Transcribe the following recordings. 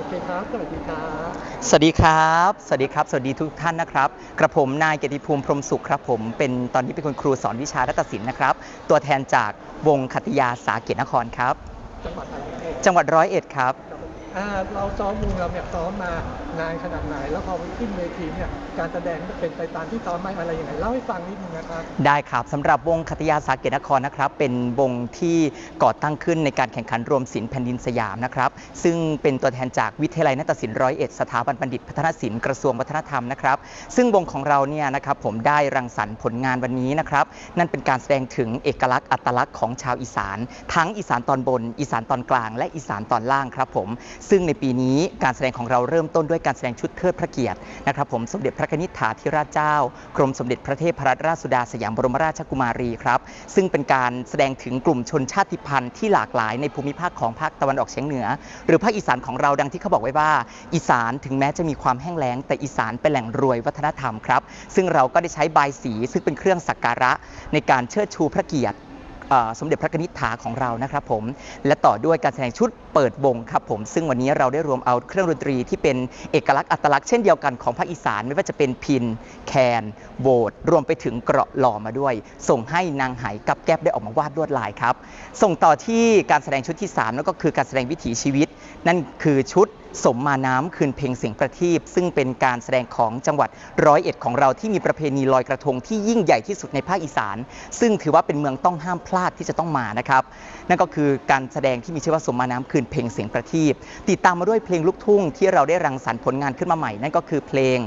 โอเคครับ สวัสดีครับ สวัสดีครับ สวัสดีครับ สวัสดีทุกท่านนะครับ กระผมนายเกียรติภูมิพรหมสุขครับผม เป็นตอนนี้เป็นคุณครูสอนวิชารัตศิลป์นะครับ ตัวแทนจากวงคัตยาสาเกตนครครับ จังหวัดอะไรเอ่ยจังหวัดร้อยเอ็ดครับอ่า เราซ้อมวงเราเนี่ยซ้อมมานานขนาดไหน แล้วพอขึ้นเวทีเนี่ยการแสดงเป็นไปตามที่ซ้อมไหมอะไรยังไงเล่าให้ฟังนิดนึงนะครับได้ครับสำหรับวงคัตยาสาเกตนครนะครับเป็นวงที่ก่อตั้งขึ้นในการแข่งขันรวมศิลป์แผ่นดินสยามนะครับซึ่งเป็นตัวแทนจากวิทยาลัยนาฏศิลป์ร้อยเอ็ดสถาบันบัณฑิตพัฒนศิลป์กระทรวงวัฒนธรรมนะครับซึ่งวงของเราเนี่ยนะครับผมได้รังสรรค์ผลงานวันนี้นะครับนั่นเป็นการแสดงถึงเอกลักษณ์อัตลักษณ์ของชาวอีสาน ทั้งอีสานตอนบน อีสานตอนกลาง และอีสานตอนล่างครับผมซึ่งในปีนี้การแสดงของเราเริ่มต้นด้วยการแสดงชุดเทิดพระเกียรตินะครับผมสมเด็จพระนิธิฐาธิราชเจ้า กรมสมเด็จพระเทพรัตนราชสุดาสยามบรมราชกุมารีครับซึ่งเป็นการแสดงถึงกลุ่มชนชาติพันธุ์ที่หลากหลายในภูมิภาคของภาคตะวันออกเฉียงเหนือ หรือภาคอีสานของเราดังที่เขาบอกไว้ว่า อีสานถึงแม้จะมีความแห้งแล้ง แต่อีสานเป็นแหล่งรวยวัฒนธรรมครับซึ่งเราก็ได้ใช้ใบสีซึ่งเป็นเครื่องสักการะในการเชิดชูพระเกียรติ สมเด็จพระนิธิฐาของเรานะครับผมและต่อด้วยการแสดงชุดเปิดวงครับผมซึ่งวันนี้เราได้รวมเอาเครื่องดนตรีที่เป็นเอกลักษณ์อัตลักษณ์เช่นเดียวกันของภาคอีสานไม่ว่าจะเป็นพิน แคนโบดรวมไปถึงเกราะหล่อมาด้วย ส่งให้นางไหกับแก๊บได้ออกมาวาดลวดลายครับส่งต่อที่การแสดงชุดที่3นั่นก็คือการแสดงวิถีชีวิต นั่นคือชุด สมมาน้ำคืนเพลงเสียงประทีปซึ่งเป็นการแสดงของจังหวัดร้อยเอ็ดของเราที่มีประเพณีลอยกระทงที่ยิ่งใหญ่ที่สุดในภาคอีสาน ซึ่งถือว่าเป็นเมืองต้องห้ามพลาดที่จะต้องมานะครับ นั่นก็คือการแสดงที่มีชื่อว่าสมมาน้ำคืนเพลงเสียงประทีปติดตามมาด้วยเพลงลูกทุ่งที่เราได้รังสรรค์ผลงานขึ้นมาใหม่นั่นก็คือเพลง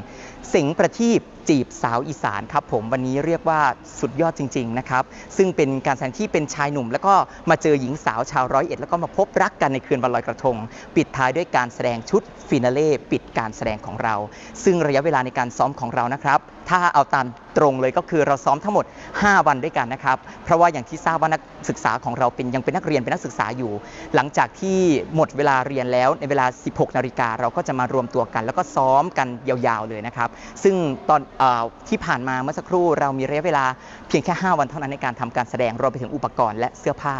เสียงประทีปจีบสาวอีสานครับผมวันนี้เรียกว่าสุดยอดจริงๆนะครับซึ่งเป็นการแสดงที่เป็นชายหนุ่ม แล้วก็มาเจอหญิงสาวชาวร้อยเอ็ดแล้วก็มาพบรักกันในคืนวันลอยกระทง ปิดท้ายด้วยการแสดงชุดฟินาเล่ปิดการแสดงของเรา ซึ่งระยะเวลาในการซ้อมของเรานะครับถ้าเอาตามตรงเลยก็คือเราซ้อมทั้งหมด 5 วันด้วยกันนะครับ เพราะว่าอย่างที่ทราบว่านักศึกษาของเราเป็นยังเป็นนักเรียนเป็นนักศึกษาอยู่ หลังจากที่หมดเวลาเรียนแล้วในเวลา 16 นาฬิกาเราก็จะมารวมตัวกัน แล้วก็ซ้อมกันยาวๆเลยนะครับ ซึ่งตอนอที่ผ่านมาเมื่อสักครู่เรามีระยะเวลาเพียงแค่ 5 วันเท่านั้นในการทำการแสดงรวมไปถึงอุปกรณ์และเสื้อผ้า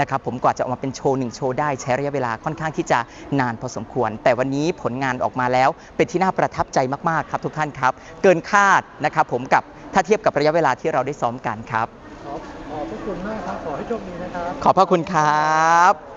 นะครับผมกว่าจะออกมาเป็นโชว์หนึ่งโชว์ได้ใช้ระยะเวลาค่อนข้างที่จะนานพอสมควร แต่วันนี้ผลงานออกมาแล้วเป็นที่น่าประทับใจมากๆครับทุกท่านครับ เกินคาดนะครับผมกับถ้าเทียบกับระยะเวลาที่เราได้ซ้อมกันครับ ขอขอบพระคุณมากครับ ขอให้โชคดีนะครับ ขอบพระคุณครับ